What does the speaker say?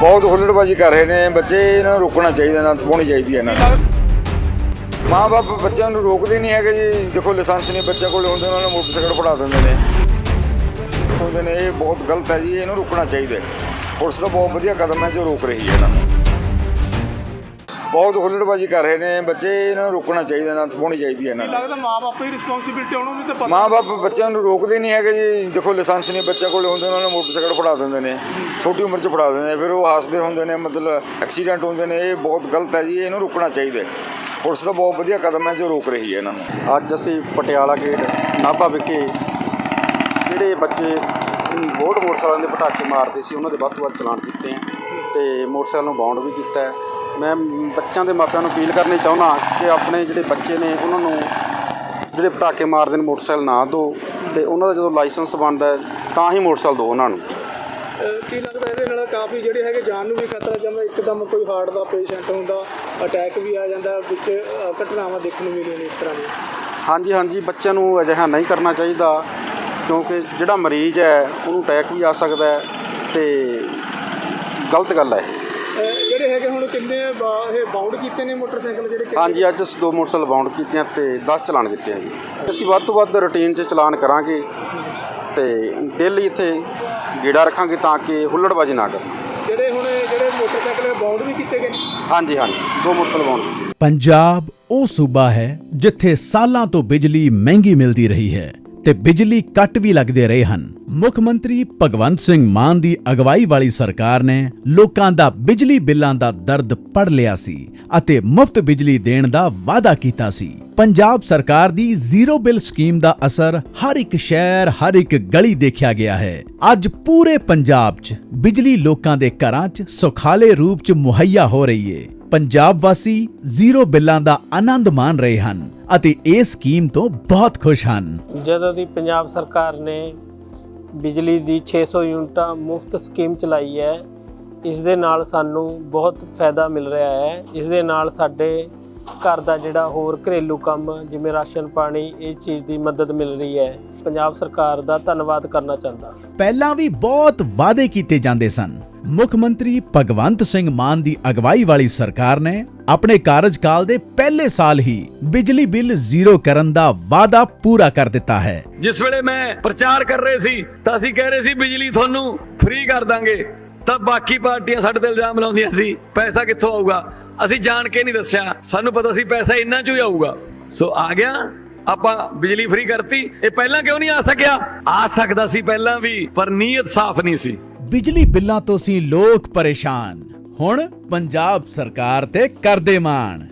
ਬਹੁਤ ਹੁੱਲੜਬਾਜੀ ਕਰ ਰਹੇ ਨੇ, ਬੱਚੇ ਇਹਨਾਂ ਨੂੰ ਰੋਕਣਾ ਚਾਹੀਦਾ, ਨਾ ਪਾਉਣੀ ਚਾਹੀਦੀ ਹੈ ਇਹਨਾਂ ਨੂੰ। ਮਾਂ-ਬਾਪ ਬੱਚਿਆਂ ਨੂੰ ਰੋਕਦੇ ਨਹੀਂ ਹੈਗੇ ਜੀ। ਦੇਖੋ, ਲਾਇਸੈਂਸ ਨਹੀਂ ਬੱਚਿਆਂ ਕੋਲ ਹੁੰਦੇ ਉਹਨਾਂ ਨੂੰ ਮੋਟਰਸਾਈਕਲ ਫੜਾ ਦਿੰਦੇ ਨੇ। ਹੁੰਦੇ ਨੇ, ਇਹ ਬਹੁਤ ਗਲਤ ਹੈ ਜੀ, ਇਹਨੂੰ ਰੋਕਣਾ ਚਾਹੀਦਾ ਪੁਲਿਸ ਦਾ ਬਹੁਤ ਵਧੀਆ ਕਦਮ ਹੈ ਜੋ ਰੋਕ ਰਹੀ ਹੈ ਇਹਨਾਂ ਨੂੰ। ਬਹੁਤ ਹੁੱਲੜਬਾਜੀ ਕਰ ਰਹੇ ਨੇ ਬੱਚੇ ਇਹਨਾਂ ਨੂੰ ਰੋਕਣਾ ਚਾਹੀਦਾ ਨਾ ਪਾਉਣੀ ਚਾਹੀਦੀ ਹੈ ਇਹਨਾਂ ਨੂੰ। ਲੱਗਦਾ ਮਾਪੇ ਦੀ ਰਿਸਪੌਂਸਿਬਿਲਟੀ ਉਹਨਾਂ ਨੂੰ ਤੇ ਪਤਾ ਮਾਂ-ਬਾਪ ਬੱਚਿਆਂ ਨੂੰ ਰੋਕਦੇ ਨਹੀਂ ਹੈਗੇ ਜੀ। ਦੇਖੋ ਲਾਇਸੈਂਸ ਨਹੀਂ ਬੱਚਿਆਂ ਕੋਲ ਹੁੰਦੇ ਉਹਨਾਂ ਨੂੰ ਮੋਟਰਸਾਈਕਲ ਫੜਾ ਦਿੰਦੇ ਨੇ। ਛੋਟੀ ਉਮਰ 'ਚ ਫੜਾ ਦਿੰਦੇ ਨੇ ਫਿਰ ਉਹ ਹੱਸਦੇ ਹੁੰਦੇ ਨੇ ਮਤਲਬ ਐਕਸੀਡੈਂਟ ਹੁੰਦੇ ਨੇ ਇਹ ਬਹੁਤ ਗਲਤ ਹੈ ਜੀ ਇਹਨੂੰ ਰੋਕਣਾ ਚਾਹੀਦਾ ਹੈ। ਪੁਲਿਸ ਦਾ ਬਹੁਤ ਵਧੀਆ ਕਦਮ ਹੈ ਜੋ ਰੋਕ ਰਹੀ ਹੈ ਇਹਨਾਂ ਨੂੰ। ਅੱਜ ਅਸੀਂ ਪਟਿਆਲਾ ਗੇਟ ਨਾਭਾ ਵਿਖੇ ਜਿਹੜੇ ਬੱਚੇ ਬੋਰਡ ਮੋਟਰਸਾਈਕਲਾਂ ਦੇ ਪਟਾਕੇ ਮਾਰਦੇ ਸੀ ਉਹਨਾਂ ਦੇ ਵੱਧ ਤੋਂ ਵੱਧ ਚਲਾਨ ਕੀਤੇ ਆ ਤੇ ਮੋਟਰਸਾਈਕਲ ਨੂੰ ਬਾਉਂਡ ਵੀ ਕੀਤਾ ਹੈ। ਮੈਂ ਬੱਚਿਆਂ ਦੇ ਮਾਪਿਆਂ ਨੂੰ ਅਪੀਲ ਕਰਨੀ ਚਾਹੁੰਦਾ ਕਿ ਆਪਣੇ ਜਿਹੜੇ ਬੱਚੇ ਨੇ ਉਹਨਾਂ ਨੂੰ ਜਿਹੜੇ ਪਟਾਕੇ ਮਾਰਦੇ ਨੇ ਮੋਟਰਸਾਈਕਲ ਨਾ ਦਿਓ ਤੇ ਉਹਨਾਂ ਦਾ ਜਦੋਂ ਲਾਇਸੈਂਸ ਬਣਦਾ ਤਾਂ ਹੀ ਮੋਟਰਸਾਈਕਲ ਦਿਓ ਉਹਨਾਂ ਨੂੰ। ਕੀ ਲੱਗਦਾ ਇਹਦੇ ਨਾਲ ਕਾਫੀ ਜਿਹੜੇ ਹੈਗੇ ਜਾਨ ਨੂੰ ਵੀ ਖਤਰਾ ਜਾਂਦਾ ਇੱਕਦਮ ਕੋਈ ਹਾਰਟ ਦਾ ਪੇਸ਼ੈਂਟ ਹੁੰਦਾ ਅਟੈਕ ਵੀ ਆ ਜਾਂਦਾ ਵਿੱਚ ਘਟਨਾਵਾਂ ਦੇਖਣ ਨੂੰ ਮਿਲੀਆਂ ਨੇ ਇਸ ਤਰ੍ਹਾਂ ਦੀਆਂ। ਹਾਂਜੀ ਹਾਂਜੀ ਬੱਚਿਆਂ ਨੂੰ ਅਜਿਹਾ ਨਹੀਂ ਕਰਨਾ ਚਾਹੀਦਾ ਕਿਉਂਕਿ ਜਿਹੜਾ ਮਰੀਜ਼ ਹੈ ਉਹਨੂੰ ਅਟੈਕ ਵੀ ਆ ਸਕਦਾ ਹੈ ਤੇ ਗਲਤ ਗੱਲ ਹੈ ਇਹ। ਜਿਹੜੇ ਹੈਗੇ ਹੁਣ ਕਿੰਨੇ ਬਾ- ਇਹ ਬਾਉਂਡ ਕੀਤੇ ਨੇ ਮੋਟਰਸਾਈਕਲ ਜਿਹੜੇ ਕਿ- ਹਾਂਜੀ ਅੱਜ ਅਸੀਂ ਦੋ ਮੋਟਰਸਾਈਕਲ ਬਾਉਂਡ ਕੀਤੇ ਆ ਤੇ 10 ਚਲਾਨ ਕੀਤੇ ਆ ਜੀ। ਅਸੀਂ ਵੱਧ ਤੋਂ ਵੱਧ ਰੁਟੀਨ 'ਚ ਚਲਾਨ ਕਰਾਂਗੇ ਤੇ ਡੇਲੀ ਇੱਥੇ ਗੇੜਾ ਰੱਖਾਂਗੇ ਤਾਂ ਕਿ ਹੁੱਲੜਬਾਜੀ ਨਾ ਕਰਨ ਜਿਹੜੇ ਹੁਣ ਇਹ ਜਿਹੜੇ ਮੋਟਰਸਾਈਕਲ ਬਾਉਂਡ ਵੀ ਕੀਤੇ ਗਏ ਨੇ? ਹਾਂਜੀ ਹਾਂਜੀ ਦੋ ਮੋਟਰਸਾਈਕਲ ਬਾਉਂਡ ਕੀਤੇ ਪੰਜਾਬ ਉਹ ਸੂਬਾ ਹੈ ਜਿੱਥੇ ਸਾਲਾਂ ਤੋਂ ਬਿਜਲੀ ਮਹਿੰਗੀ ਮਿਲਦੀ ਰਹੀ ਹੈ। ਤੇ ਬਿਜਲੀ ਕੱਟ ਵੀ ਲੱਗਦੇ ਰਹੇ ਹਨ। ਮੁੱਖ ਮੰਤਰੀ ਭਗਵੰਤ ਸਿੰਘ ਮਾਨ ਦੀ ਅਗਵਾਈ ਵਾਲੀ ਸਰਕਾਰ ਨੇ ਲੋਕਾਂ ਦਾ ਬਿਜਲੀ ਬਿੱਲਾਂ ਦਾ ਦਰਦ ਪੜ ਲਿਆ ਸੀ ਅਤੇ ਮੁਫਤ ਬਿਜਲੀ ਦੇਣ ਦਾ ਵਾਅਦਾ ਕੀਤਾ ਸੀ। ਪੰਜਾਬ ਸਰਕਾਰ ਦੀ ਜ਼ੀਰੋ ਬਿੱਲ ਸਕੀਮ ਦਾ ਅਸਰ ਹਰ ਇੱਕ ਸ਼ਹਿਰ, ਹਰ ਇੱਕ ਗਲੀ ਦੇਖਿਆ ਗਿਆ ਹੈ। ਅੱਜ ਪੂਰੇ ਪੰਜਾਬ 'ਚ ਬਿਜਲੀ ਲੋਕਾਂ ਦੇ ਘਰਾਂ 'ਚ ਸੁਖਾਲੇ ਰੂਪ 'ਚ ਮੁਹੱਈਆ ਹੋ ਰਹੀ ਏ। ਪੰਜਾਬ ਵਾਸੀ ਜ਼ੀਰੋ ਬਿੱਲਾਂ ਦਾ ਆਨੰਦ ਮਾਣ ਰਹੇ ਹਨ ਅਤੇ ਇਸ ਸਕੀਮ ਤੋਂ ਬਹੁਤ ਖੁਸ਼ ਹਨ। ਜਦੋਂ ਦੀ ਪੰਜਾਬ ਸਰਕਾਰ ਨੇ ਬਿਜਲੀ ਦੀ 600 ਯੂਨਿਟਾਂ ਮੁਫਤ ਸਕੀਮ ਚਲਾਈ ਹੈ ਇਸ ਦੇ ਨਾਲ ਸਾਨੂੰ ਬਹੁਤ ਫਾਇਦਾ ਮਿਲ ਰਿਹਾ ਹੈ। ਇਸ ਦੇ ਨਾਲ ਸਾਡੇ ਘਰ ਦਾ ਜਿਹੜਾ ਹੋਰ ਘਰੇਲੂ ਕੰਮ ਜਿਵੇਂ ਰਾਸ਼ਨ ਪਾਣੀ ਇਸ ਚੀਜ਼ ਦੀ ਮਦਦ ਮਿਲ ਰਹੀ ਹੈ। ਪੰਜਾਬ ਸਰਕਾਰ ਦਾ ਧੰਨਵਾਦ ਕਰਨਾ ਚਾਹੁੰਦਾ। ਪਹਿਲਾਂ ਵੀ ਬਹੁਤ ਵਾਅਦੇ ਕੀਤੇ ਜਾਂਦੇ ਸਨ। ਮੁੱਖ ਮੰਤਰੀ ਭਗਵੰਤ ਸਿੰਘ ਮਾਨ ਦੀ ਅਗਵਾਈ ਵਾਲੀ ਸਰਕਾਰ ਨੇ ਆਪਣੇ ਕਾਰਜਕਾਲ ਦੇ ਪਹਿਲੇ ਸਾਲ ਹੀ ਬਿਜਲੀ ਬਿੱਲ ਜ਼ੀਰੋ ਕਰਨ ਦਾ ਵਾਅਦਾ ਪੂਰਾ ਕਰ ਦਿੱਤਾ ਹੈ। ਜਿਸ ਵੇਲੇ ਮੈਂ ਪ੍ਰਚਾਰ ਕਰ ਰਹੇ ਸੀ, ਤਾਂ ਅਸੀਂ ਕਹਿ ਰਹੇ ਸੀ, ਬਿਜਲੀ ਤੁਹਾਨੂੰ ਫ੍ਰੀ ਕਰ ਦਾਂਗੇ। ਤਾਂ ਬਾਕੀ ਪਾਰਟੀਆਂ ਸਾਡੇ ਤੇ ਇਲਜ਼ਾਮ ਲਾਉਂਦੀਆਂ ਸੀ, ਪੈਸਾ ਕਿੱਥੋਂ ਆਊਗਾ? ਅਸੀਂ ਜਾਣ ਕੇ ਨਹੀਂ ਦੱਸਿਆ। ਸਾਨੂੰ ਪਤਾ ਸੀ ਪੈਸਾ ਇੰਨਾ ਚੋਂ ਹੀ ਆਊਗਾ। ਸੋ ਆ ਗਿਆ, ਆਪਾਂ ਬਿਜਲੀ ਫ੍ਰੀ ਕਰਤੀ। ਇਹ ਪਹਿਲਾਂ ਕਿਉਂ ਨਹੀਂ ਆ ਸਕਿਆ? ਆ ਸਕਦਾ ਸੀ ਪਹਿਲਾਂ ਵੀ, ਪਰ ਨੀਅਤ ਸਾਫ਼ ਨਹੀਂ ਸੀ। ਬਿਜਲੀ ਬਿੱਲਾਂ ਤੋਂ ਸੀ ਲੋਕ ਪਰੇਸ਼ਾਨ। ਹੁਣ ਪੰਜਾਬ ਸਰਕਾਰ ਤੇ ਕਰਦੇ ਮਾਣ।